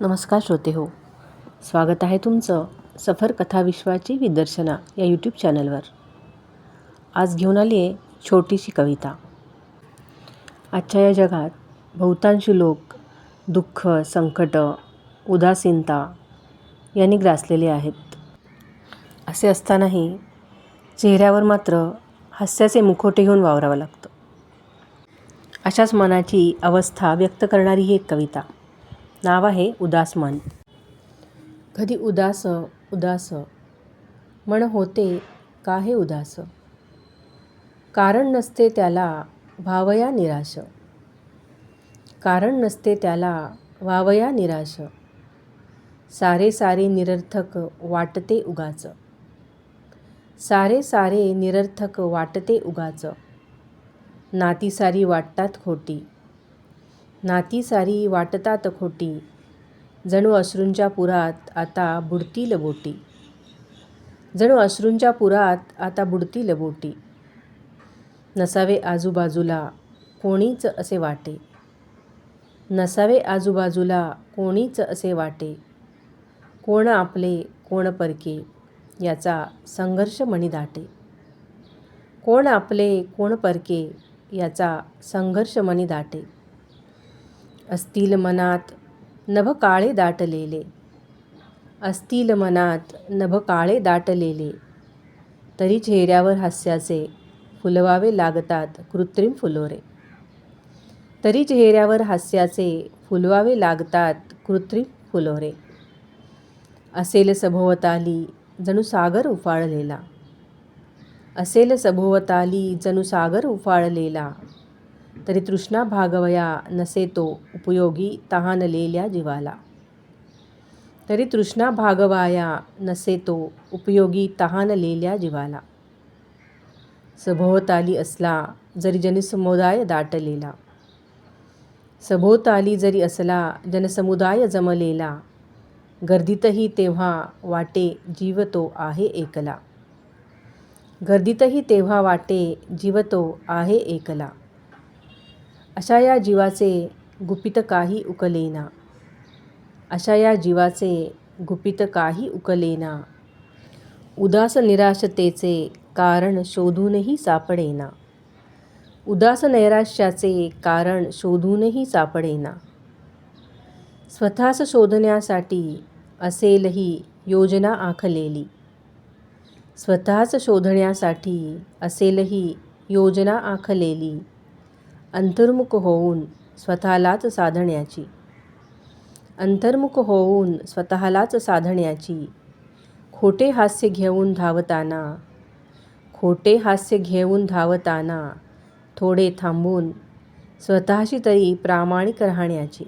नमस्कार श्रोते हो. स्वागत आहे तुमचं सफर कथा विश्वाची विदर्शना या यूट्यूब चॅनलवर आज घेऊन आली आहे छोटीशी कविता. आजच्या या जगात बहुतांशी लोक दुःख संकट उदासीनता यांनी ग्रासलेले आहेत. असे असतानाही चेहऱ्यावर मात्र हास्याचे मुखोटे घेऊन वावरावं लागतं. अशाच मनाची अवस्था व्यक्त करणारी ही एक कविता. नाव आहे उदास मन. कधी उदास उदास. मन होते का हे उदास? कारण नसते त्याला व्हावया निराश. कारण नसते त्याला व्हावया निराश. सारे सारे निरर्थक वाटते उगाच. सारे सारे निरर्थक वाटते उगाच. नाती सारी वाटतात खोटी. नाती सारी वाटतात खोटी. जणू अश्रूंच्या पुरात आता बुडतील बोटी. जणू अश्रूंच्या पुरात आता बुडतील बोटी. नसावे आजूबाजूला कोणीच असे वाटे. नसावे आजूबाजूला कोणीच असे वाटे. कोण आपले कोण परके याचा संघर्ष मणी दाटे. कोण आपले कोण परके याचा संघर्ष मनी दाटे. असतील मनात नभ काळे दाटलेले. असतील मनात नभ काळे दाटलेले. तरी चेहऱ्यावर हास्याचे फुलवावे लागतात कृत्रिम फुलोरे. तरी चेहऱ्यावर हास्याचे फुलवावे लागतात कृत्रिम फुलोरे. असेल सभोवताली जणू सागर उफाळलेला. असेल सभोवताली जणू सागर उफाळलेला. तरी तृष्णा भागवया नसे तो उपयोगी तहानलेल्या जीवाला. तरी तृष्णा भागवाया नसे तो उपयोगी तहानलेल्या जीवाला. सभोवताली असला जरी जनसमुदाय दाटलेला. सभोवताली जरी असला जनसमुदाय जमलेला. गर्दीतही तेव्हा वाटे जीवतो आहे एकला. गर्दीतही तेव्हा वाटे जीवतो आहे एकला. अशा या जीवाचे गुपित काही उकलेना. अशा या जीवाचे गुपित काही उकलेना. उदास निराशतेचे कारण शोधूनही सापडेना. उदास नैराश्याचे कारण शोधूनही सापडेना. स्वतःस शोधण्यासाठी असेलही योजना आखलेली. स्वतःच शोधण्यासाठी असेलही योजना आखलेली. अंतर्मुख होऊन स्वतःलाच साधण्याची. अंतर्मुख होऊन स्वतःलाच साधण्याची. खोटे हास्य घेऊन धावताना खोटे हास्य घेऊन धावताना थोडे थांबून स्वतःशी तरी प्रामाणिक राहण्याची.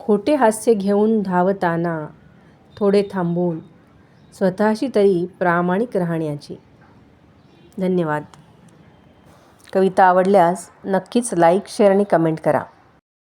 खोटे हास्य घेऊन धावताना थोडे थांबून स्वतःशी तरी प्रामाणिक राहण्याची. धन्यवाद. कविता आवडल्यास नक्कीच लाईक शेअर आणि कमेंट करा.